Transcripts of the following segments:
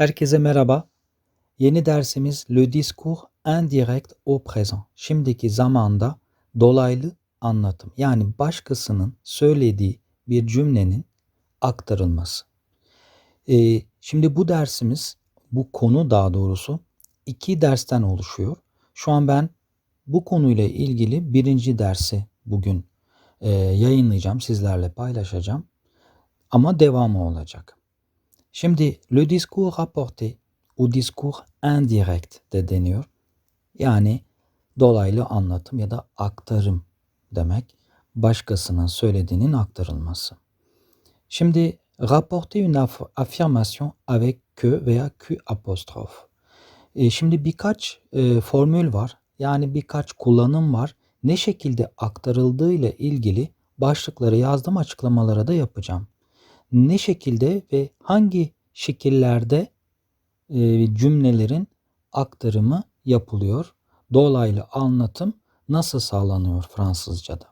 Herkese merhaba. Yeni dersimiz Le discours indirect au présent. Şimdiki zamanda dolaylı anlatım. Yani başkasının söylediği bir cümlenin aktarılması. Ee, şimdi bu dersimiz, bu konu daha doğrusu iki dersten oluşuyor. Şu an ben bu konuyla ilgili birinci dersi bugün e, yayınlayacağım, sizlerle paylaşacağım. Ama devamı olacak. Şimdi le discours rapporté ou discours indirect de deniyor. Yani dolaylı anlatım ya da aktarım demek. Başkasının söylediğinin aktarılması. Şimdi rapporter une aff- affirmation avec que veya que apostrof. E, şimdi birkaç e, formül var. Yani birkaç kullanım var. Ne şekilde aktarıldığı ile ilgili başlıkları yazdım açıklamalara da yapacağım. Ne şekilde ve hangi şekillerde e, cümlelerin aktarımı yapılıyor? Dolaylı anlatım nasıl sağlanıyor Fransızca'da?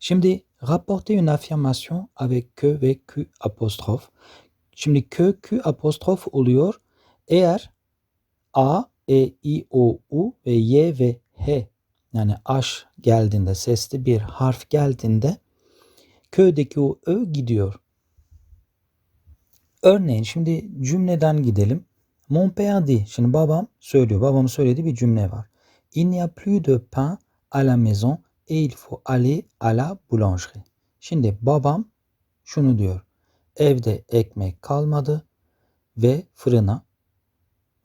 Şimdi rapporter une affirmation avec que ve que apostrof. Şimdi que, que apostrof oluyor. Eğer A, E, I, O, U ve Y ve H yani H geldiğinde sesli bir harf geldiğinde kö'deki o Ö gidiyor. Örneğin şimdi cümleden gidelim. Mon père dit. Şimdi babam söylüyor. Babamın söylediği bir cümle var. Il n'y a plus de pain à la maison et il faut aller à la boulangerie. Şimdi babam şunu diyor. Evde ekmek kalmadı ve fırına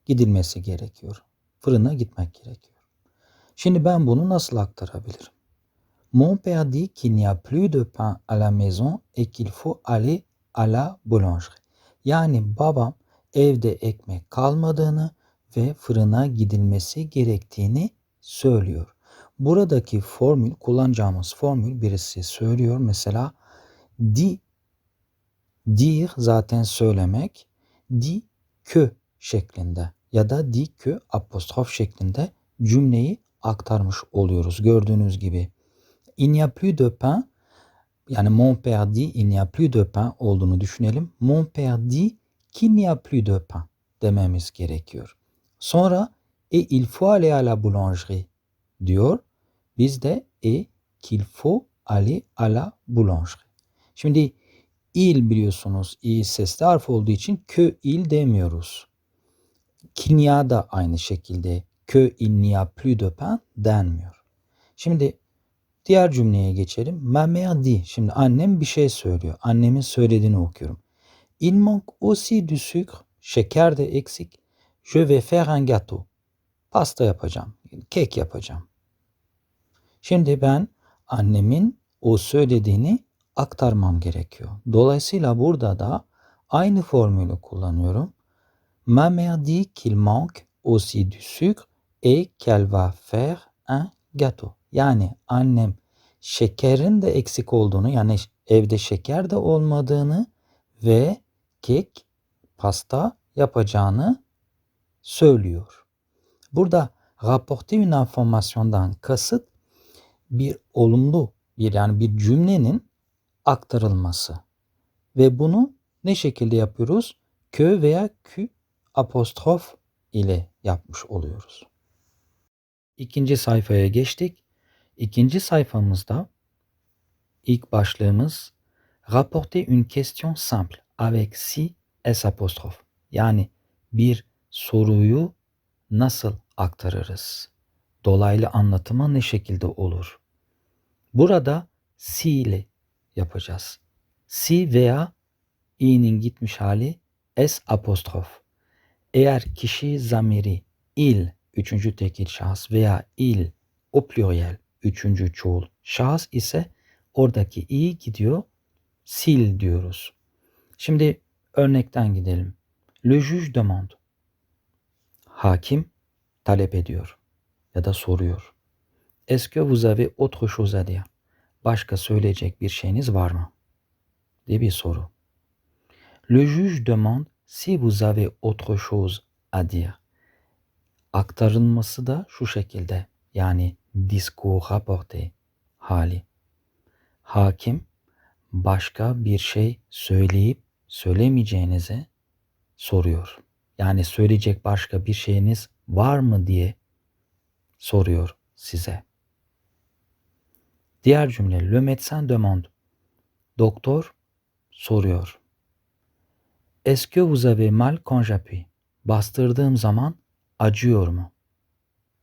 gidilmesi gerekiyor. Fırına gitmek gerekiyor. Şimdi ben bunu nasıl aktarabilirim? Mon père dit qu'il n'y a plus de pain à la maison et qu'il faut aller à la boulangerie. Yani babam evde ekmek kalmadığını ve fırına gidilmesi gerektiğini söylüyor. Buradaki formül kullanacağımız formül birisi söylüyor. Mesela di dir zaten söylemek di que şeklinde ya da di que apostrof şeklinde cümleyi aktarmış oluyoruz gördüğünüz gibi. Il n'y a plus de pain yani mon père dit il n'y a plus de pain olduğunu düşünelim. Mon père dit qu'il n'y a plus de pain dememiz gerekiyor. Sonra et il faut aller à la boulangerie diyor. Biz de et qu'il faut aller à la boulangerie. Şimdi il biliyorsunuz i sesli harf olduğu için que il demiyoruz. Qu'il n'y a da aynı şekilde que il n'y a plus de pain denmiyor. Şimdi Diğer cümleye geçelim. Ma mère dit. Şimdi annem bir şey söylüyor. Annemin söylediğini okuyorum. Il manque aussi du sucre. Şeker de eksik. Je vais faire un gâteau. Pasta yapacağım. Kek yapacağım. Şimdi ben annemin o söylediğini aktarmam gerekiyor. Dolayısıyla burada da aynı formülü kullanıyorum. Ma mère dit qu'il manque aussi du sucre et qu'elle va faire un gâteau. Yani annem şekerin de eksik olduğunu yani evde şeker de olmadığını ve kek, pasta yapacağını söylüyor. Burada rapporter une informasyondan kasıt bir olumlu bir yani bir cümlenin aktarılması. Ve bunu ne şekilde yapıyoruz? Kö veya kü apostrof ile yapmış oluyoruz. İkinci sayfaya geçtik. İkinci sayfamızda ilk başlığımız rapporter une question simple avec si s apostrof. Yani bir soruyu nasıl aktarırız? Dolaylı anlatıma ne şekilde olur? Burada si ile yapacağız. Si veya i'nin gitmiş hali s apostrof. Eğer kişi zamiri il üçüncü tekil şahıs veya il o pluriel üçüncü çoğul şahıs ise oradaki i gidiyor sil diyoruz. Şimdi örnekten gidelim. Le juge demande. Hakim talep ediyor ya da soruyor. Est-ce que vous avez autre chose à dire? Başka söyleyecek bir şeyiniz var mı? diye bir soru. Le juge demande si vous avez autre chose à dire. Aktarılması da şu şekilde yani discours rapporté hali. Hakim başka bir şey söyleyip söylemeyeceğinize soruyor. Yani söyleyecek başka bir şeyiniz var mı diye soruyor size. Diğer cümle le médecin demande. Doktor soruyor. Est-ce que vous avez mal quand j'appuie? Bastırdığım zaman acıyor mu?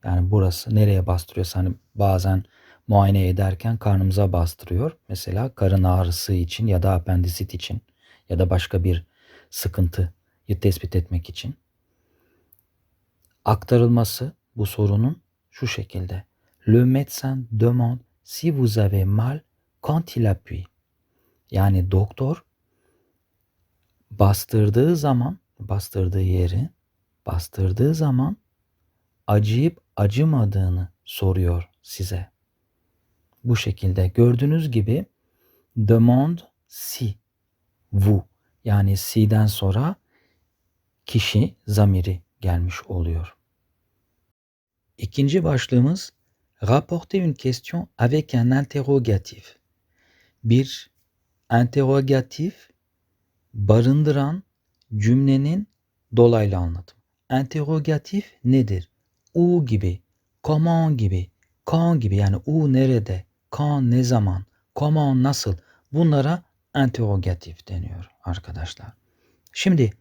Yani burası nereye bastırıyorsa hani bazen muayene ederken karnımıza bastırıyor. Mesela karın ağrısı için ya da apendisit için ya da başka bir sıkıntıyı tespit etmek için. Aktarılması bu sorunun şu şekilde. Le médecin demande si vous avez mal quand il appuie. Yani doktor bastırdığı zaman, bastırdığı yeri bastırdığı zaman acıyıp acımadığını soruyor size. Bu şekilde gördüğünüz gibi demande si vous yani si'den sonra kişi zamiri gelmiş oluyor. İkinci başlığımız rapporter une question avec un interrogatif. Bir interrogatif barındıran cümlenin dolaylı anlatım. Interrogatif nedir? U gibi, comment gibi, quand gibi yani u nerede, quand ne zaman, comment nasıl bunlara interrogatif deniyor arkadaşlar. Şimdi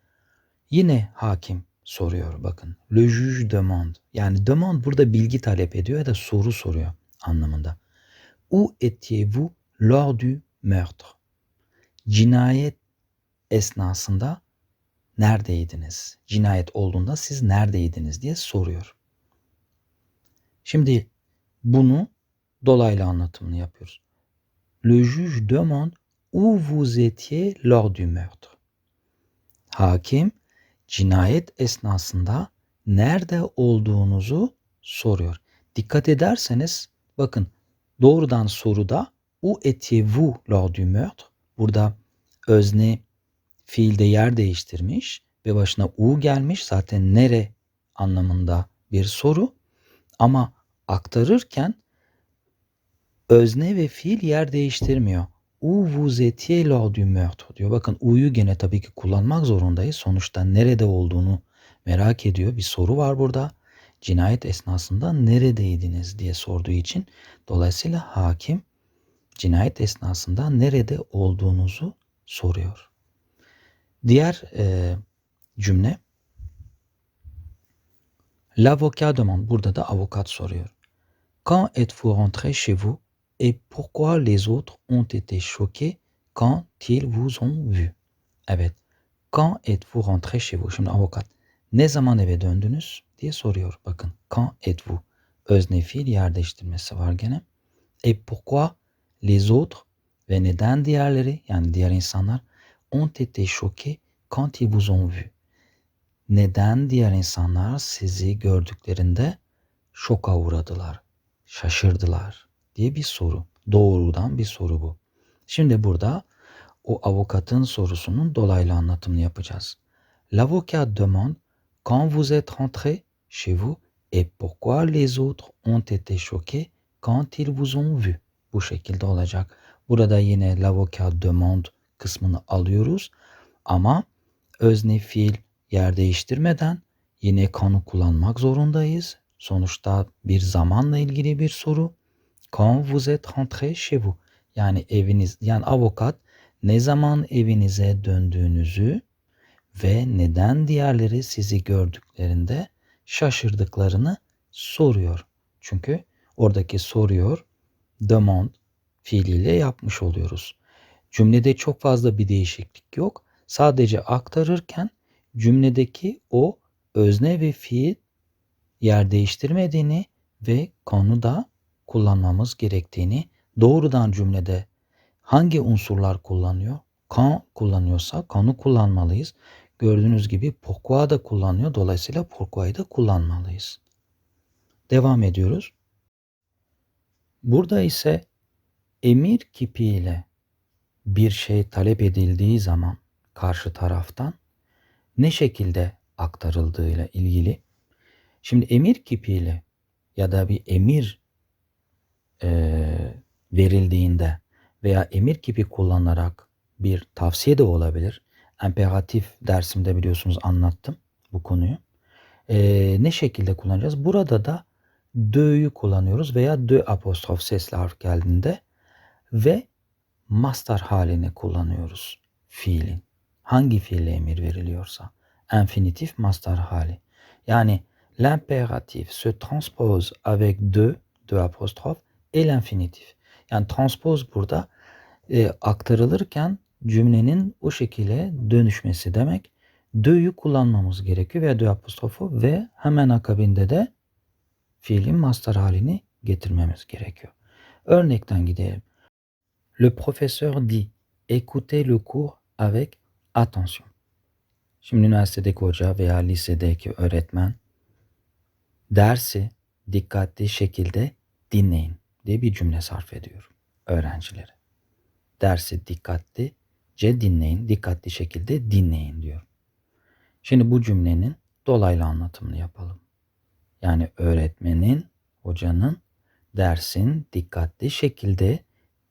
yine hakim soruyor bakın. Le juge demande. Yani demande burada bilgi talep ediyor ya da soru soruyor anlamında. Où étiez-vous lors du meurtre? Cinayet esnasında neredeydiniz? Cinayet olduğunda siz neredeydiniz diye soruyor. Şimdi bunu dolaylı anlatımını yapıyoruz. Le juge demande où vous étiez lors du meurtre. Hakim cinayet esnasında nerede olduğunuzu soruyor. Dikkat ederseniz bakın doğrudan soruda où étiez-vous lors du meurtre? Burada özne fiilde yer değiştirmiş ve başına u gelmiş zaten nere anlamında bir soru ama aktarırken özne ve fiil yer değiştirmiyor. Où vous étiez lors du meurtre diyor. Bakın u'yu gene tabii ki kullanmak zorundayız. Sonuçta nerede olduğunu merak ediyor. Bir soru var burada. Cinayet esnasında neredeydiniz diye sorduğu için dolayısıyla hakim cinayet esnasında nerede olduğunuzu soruyor. Diğer e, cümle L'avocat demande. Burada da avukat soruyor. Quand êtes-vous rentré chez vous et pourquoi les autres ont été choqués quand ils vous ont vu? Evet. Quand êtes-vous rentré chez vous? Şimdi avukat ne zaman eve döndünüz diye soruyor. Bakın quand êtes-vous? Özne fiil yer değiştirmesi var gene. Et pourquoi les autres ve neden diğerleri yani diğer insanlar ont été choqués quand ils vous ont vu? Neden diğer insanlar sizi gördüklerinde şoka uğradılar, şaşırdılar diye bir soru. Doğrudan bir soru bu. Şimdi burada o avukatın sorusunun dolaylı anlatımını yapacağız. L'avocat demande quand vous êtes rentré chez vous et pourquoi les autres ont été choqués quand ils vous ont vu. Bu şekilde olacak. Burada yine l'avocat demande kısmını alıyoruz ama özne fiil yer değiştirmeden yine konu kullanmak zorundayız. Sonuçta bir zamanla ilgili bir soru. Quand vous êtes rentré chez vous. Yani eviniz, yani avukat ne zaman evinize döndüğünüzü ve neden diğerleri sizi gördüklerinde şaşırdıklarını soruyor. Çünkü oradaki soruyor demande fiiliyle yapmış oluyoruz. Cümlede çok fazla bir değişiklik yok. Sadece aktarırken cümledeki o özne ve fiil yer değiştirmediğini ve konuda kullanmamız gerektiğini doğrudan cümlede hangi unsurlar kullanıyor? Quand kullanıyorsa konu kullanmalıyız. Gördüğünüz gibi pourquoi da kullanıyor. Dolayısıyla pourquo'yu da kullanmalıyız. Devam ediyoruz. Burada ise emir kipiyle bir şey talep edildiği zaman karşı taraftan ne şekilde aktarıldığıyla ilgili. Şimdi emir kipiyle ya da bir emir e, verildiğinde veya emir kipi kullanarak bir tavsiye de olabilir. Emperatif dersimde biliyorsunuz anlattım. bu konuyu. Ee, ne şekilde kullanacağız? Burada da de'yu kullanıyoruz veya de apostrof sesli harf geldiğinde ve master halini kullanıyoruz fiilin. Hangi fiille emir veriliyorsa. Infinitif master hali. Yani l'impératif se transpose avec de, de apostrof et l'infinitif. Yani transpose burada e, aktarılırken cümlenin o şekilde dönüşmesi demek. De'yu kullanmamız gerekiyor veya de apostrofu ve hemen akabinde de fiilin master halini getirmemiz gerekiyor. Örnekten gidelim. Le professeur dit écoutez le cours avec attention. Şimdi üniversitedeki hoca veya lisedeki öğretmen dersi dikkatli şekilde dinleyin diye bir cümle sarf ediyor öğrencilere. Dersi dikkatlice dinleyin, dikkatli şekilde dinleyin diyor. Şimdi bu cümlenin dolaylı anlatımını yapalım. Yani öğretmenin, hocanın dersin dikkatli şekilde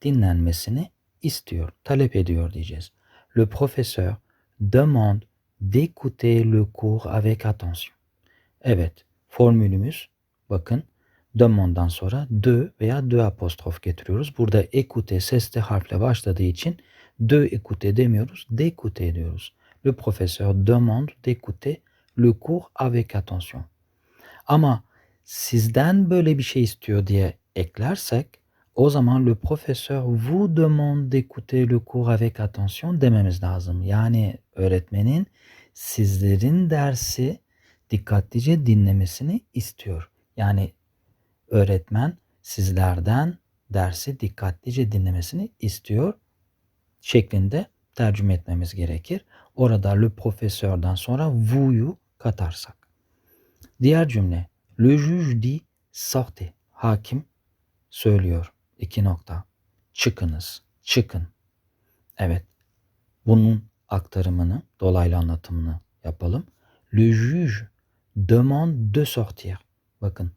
dinlenmesini istiyor, talep ediyor diyeceğiz. Le professeur demande d'écouter le cours avec attention. Evet, formülümüz bakın demande'dan sonra de veya de apostrof getiriyoruz. Burada écouter sesli harfle başladığı için de écouter demiyoruz, d'écouter diyoruz. Le professeur demande d'écouter le cours avec attention. Ama sizden böyle bir şey istiyor diye eklersek o zaman le professeur vous demande d'écouter le cours avec attention dememiz lazım. Yani öğretmenin sizlerin dersi dikkatlice dinlemesini istiyor. Yani öğretmen sizlerden dersi dikkatlice dinlemesini istiyor şeklinde tercüme etmemiz gerekir. Orada le profesörden sonra vou'yu katarsak. Diğer cümle le juge dit sortez. Hakim söylüyor. İki nokta. Çıkınız. Çıkın. Evet. Bunun aktarımını, dolaylı anlatımını yapalım. Le juge demande de sortir. Bakın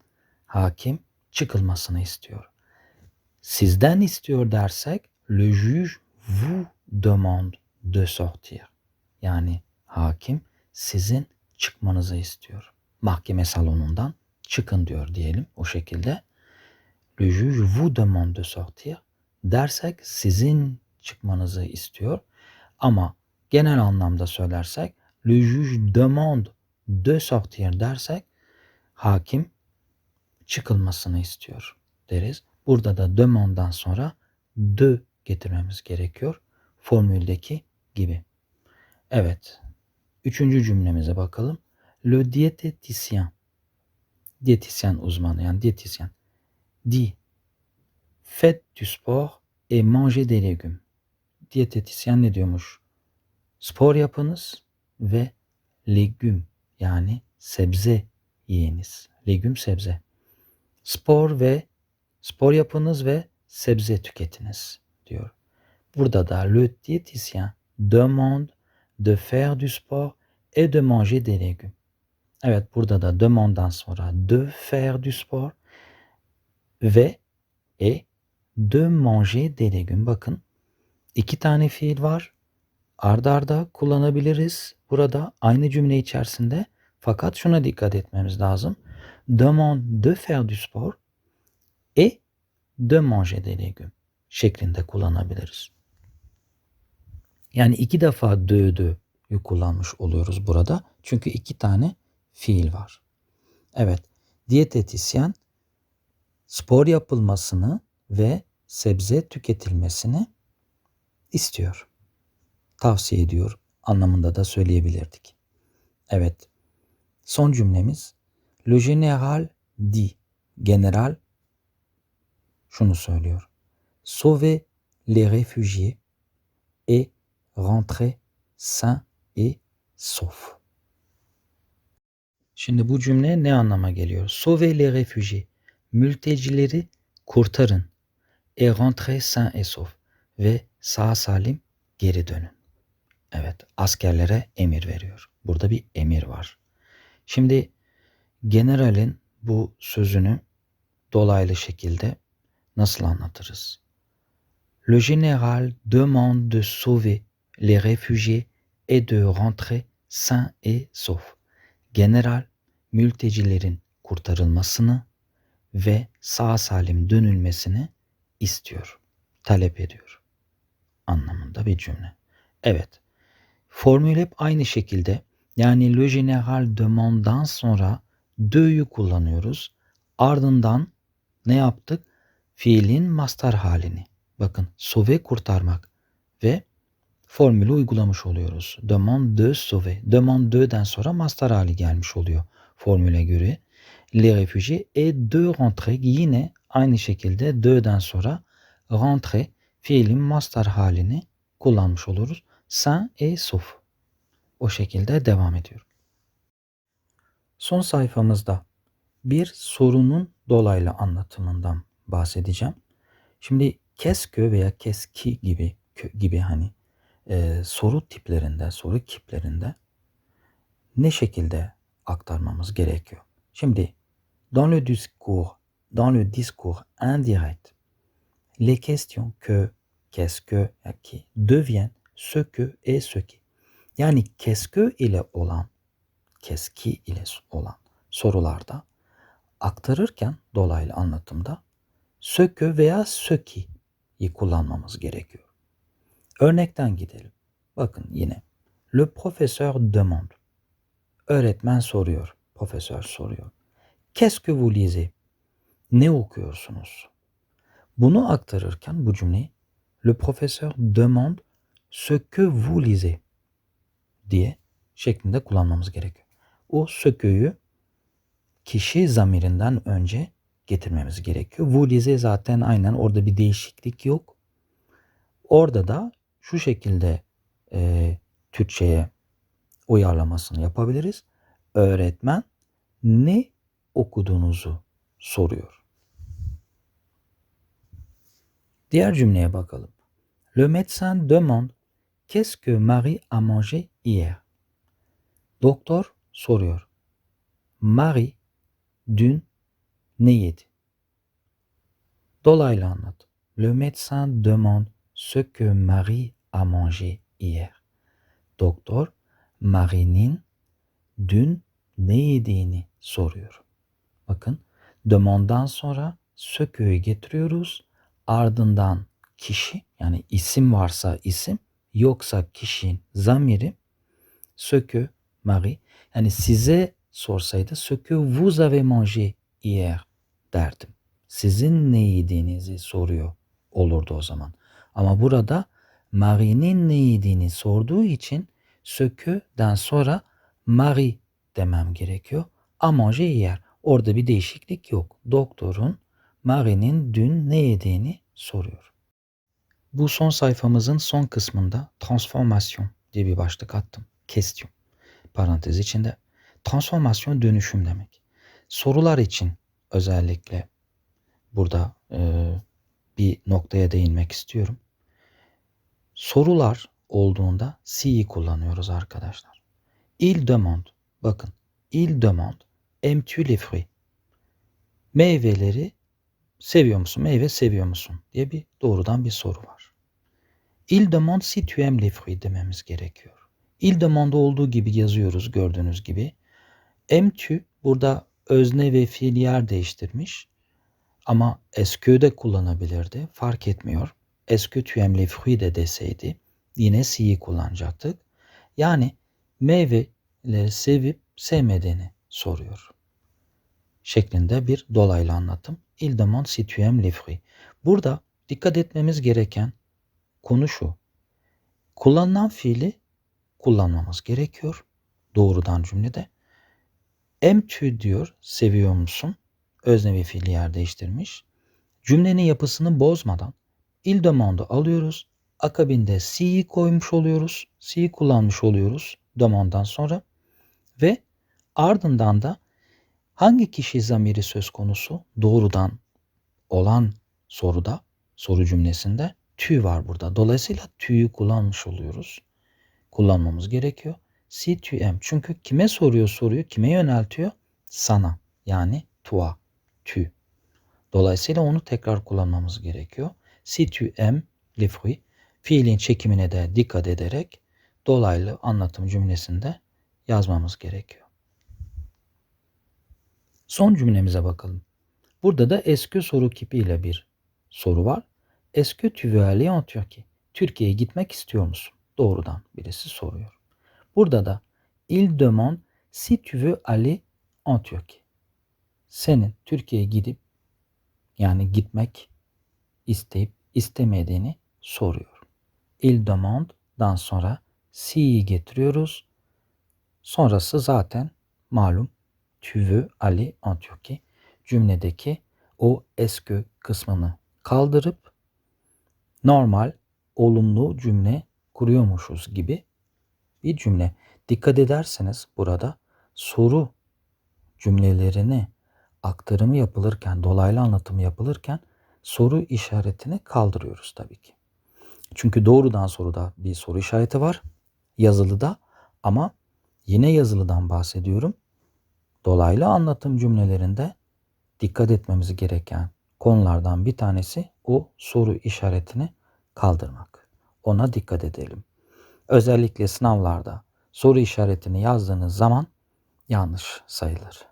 hakim çıkılmasını istiyor. Sizden istiyor dersek le juge vous demande de sortir. Yani hakim sizin çıkmanızı istiyor. Mahkeme salonundan çıkın diyor diyelim o şekilde. Le juge vous demande de sortir dersek sizin çıkmanızı istiyor. Ama genel anlamda söylersek le juge demande de sortir dersek hakim çıkılmasını istiyor deriz. Burada da demandan sonra de getirmemiz gerekiyor. Formüldeki gibi. Evet. Üçüncü cümlemize bakalım. Le diététicien. Diyetisyen uzmanı yani diyetisyen. Dit. Faites du sport et mangez des légumes. Diyetetisyen ne diyormuş? Spor yapınız ve legüm yani sebze yiyiniz. Legüm sebze. Spor ve spor yapınız ve sebze tüketiniz diyor. Burada da le diéticien demande de faire du sport et de manger des légumes. Evet burada da demande'dan sonra de faire du sport ve et de manger des légumes. Bakın iki tane fiil var. Arda arda kullanabiliriz burada aynı cümle içerisinde. Fakat şuna dikkat etmemiz lazım. Demande de faire du sport et de manger des légumes şeklinde kullanabiliriz. Yani iki defa de de'yu kullanmış oluyoruz burada. Çünkü iki tane fiil var. Evet, diyetetisyen spor yapılmasını ve sebze tüketilmesini istiyor. Tavsiye ediyor anlamında da söyleyebilirdik. Evet. Son cümlemiz Le général dit. General şunu söylüyor. Sauver les réfugiés et rentrer sain et sauf. Şimdi bu cümle ne anlama geliyor? Sauver les réfugiés. Mültecileri kurtarın. Et rentrer sain et sauf. Ve sağ salim geri dönün. Evet, askerlere emir veriyor. Burada bir emir var. Şimdi generalin bu sözünü dolaylı şekilde nasıl anlatırız? Le général demande de sauver les réfugiés et de rentrer sain et sauf. general mültecilerin kurtarılmasını ve sağ salim dönülmesini istiyor, talep ediyor anlamında bir cümle. Evet, formül hep aynı şekilde yani le général demande'dan sonra de'yu kullanıyoruz. Ardından ne yaptık? Fiilin master halini. Bakın sauver kurtarmak ve formülü uygulamış oluyoruz. Demande de sauver. Demande de'den sonra master hali gelmiş oluyor formüle göre. Les réfugiés et de rentrer yine aynı şekilde de'den sonra rentrer fiilin master halini kullanmış oluruz. Sain et sauf. O şekilde devam ediyor. Son sayfamızda bir sorunun dolaylı anlatımından bahsedeceğim. Şimdi keske veya keski gibi gibi hani e, soru tiplerinde, soru kiplerinde ne şekilde aktarmamız gerekiyor? Şimdi dans le discours, dans le discours indirect, les questions que, qu'est-ce que, qui deviennent ce que et ce qui. Yani keske ile olan, keski ile olan sorularda aktarırken dolaylı anlatımda sökü veya söki'yi kullanmamız gerekiyor. Örnekten gidelim. Bakın yine. Le professeur demande. Öğretmen soruyor. Profesör soruyor. Qu'est-ce que vous lisez? Ne okuyorsunuz? Bunu aktarırken bu cümleyi Le professeur demande ce que vous lisez diye şeklinde kullanmamız gerekiyor. O söküyü kişi zamirinden önce getirmemiz gerekiyor. Vous lisez zaten aynen orada bir değişiklik yok. Orada da şu şekilde e, Türkçe'ye uyarlamasını yapabiliriz. Öğretmen ne okuduğunuzu soruyor. Diğer cümleye bakalım. Le médecin demande Qu'est-ce que Marie a mangé hier? Doktor soruyor. Marie dün ne yedi? Dolaylı anlat. Le médecin demande ce que Marie a mangé hier. Doktor Marie'nin dün ne yediğini soruyor. Bakın demandan sonra söküğü getiriyoruz. Ardından kişi yani isim varsa isim yoksa kişinin zamiri sökü Marie yani size sorsaydı sökü vous avez mangé hier derdim. Sizin ne yediğinizi soruyor olurdu o zaman. Ama burada Marie'nin ne yediğini sorduğu için söküden sonra Marie demem gerekiyor. A manger hier. Orada bir değişiklik yok. Doktorun Marie'nin dün ne yediğini soruyor. Bu son sayfamızın son kısmında transformasyon diye bir başlık attım. Question. Parantez içinde. Transformasyon dönüşüm demek. Sorular için özellikle burada e, bir noktaya değinmek istiyorum. Sorular olduğunda si'yi kullanıyoruz arkadaşlar. Il demande. Bakın. Il demande. Aimes-tu les fruits? Meyveleri seviyor musun? Meyve seviyor musun? diye bir doğrudan bir soru var. Il demande si tu aimes les fruits dememiz gerekiyor. Il demande olduğu gibi yazıyoruz gördüğünüz gibi. Aimes-tu burada özne ve fiil yer değiştirmiş. Ama est de kullanabilirdi. Fark etmiyor. Aimes les fruits de deseydi yine si'yi kullanacaktık. Yani meyveleri sevip sevmediğini soruyor. Şeklinde bir dolaylı anlatım. Il demande si tu. Burada dikkat etmemiz gereken konu şu. Kullanılan fiili kullanmamız gerekiyor. Doğrudan cümlede. Aimes-tu diyor, seviyor musun? Öznevi fiili yer değiştirmiş. Cümlenin yapısını bozmadan il demande alıyoruz. Akabinde si'yi koymuş oluyoruz. Si'yi kullanmış oluyoruz demandan sonra. Ve ardından da hangi kişi zamiri söz konusu doğrudan olan soruda, soru cümlesinde tü var burada. Dolayısıyla tü'yü kullanmış oluyoruz. Kullanmamız gerekiyor. Si. Çünkü kime soruyor soruyu, kime yöneltiyor? Sana. Yani toi, tu. Dolayısıyla onu tekrar kullanmamız gerekiyor. Si fruits fiilin çekimine de dikkat ederek dolaylı anlatım cümlesinde yazmamız gerekiyor. Son cümlemize bakalım. Burada da eski soru kipiyle bir soru var. Veux aller en Turquie? Türkiye'ye gitmek istiyor musun? Doğrudan birisi soruyor. Burada da il demande si tu veux aller en Turquie. Senin Türkiye'ye gidip yani gitmek isteyip istemediğini soruyor. Il demande'dan sonra si'yi getiriyoruz. Sonrası zaten malum tu veux aller en Turquie cümledeki o est-ce kısmını kaldırıp normal olumlu cümle kuruyormuşuz gibi bir cümle. Dikkat ederseniz burada soru cümlelerini aktarımı yapılırken, dolaylı anlatımı yapılırken soru işaretini kaldırıyoruz tabii ki. Çünkü doğrudan soruda bir soru işareti var yazılıda ama yine yazılıdan bahsediyorum. Dolaylı anlatım cümlelerinde dikkat etmemiz gereken konulardan bir tanesi o soru işaretini kaldırmak. Ona dikkat edelim. Özellikle sınavlarda soru işaretini yazdığınız zaman yanlış sayılır.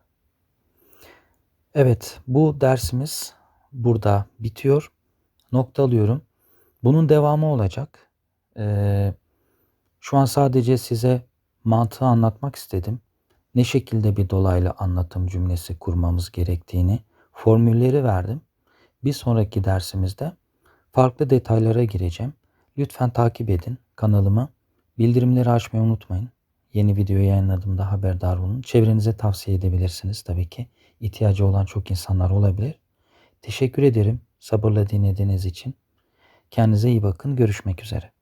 Evet, bu dersimiz burada bitiyor. Noktalıyorum. Bunun devamı olacak. Ee, şu an sadece size mantığı anlatmak istedim. Ne şekilde bir dolaylı anlatım cümlesi kurmamız gerektiğini, formülleri verdim. Bir sonraki dersimizde farklı detaylara gireceğim. Lütfen takip edin kanalımı. Bildirimleri açmayı unutmayın. Yeni video yayınladığımda haberdar olun. Çevrenize tavsiye edebilirsiniz tabii ki. İhtiyacı olan çok insanlar olabilir. Teşekkür ederim sabırla dinlediğiniz için. Kendinize iyi bakın. Görüşmek üzere.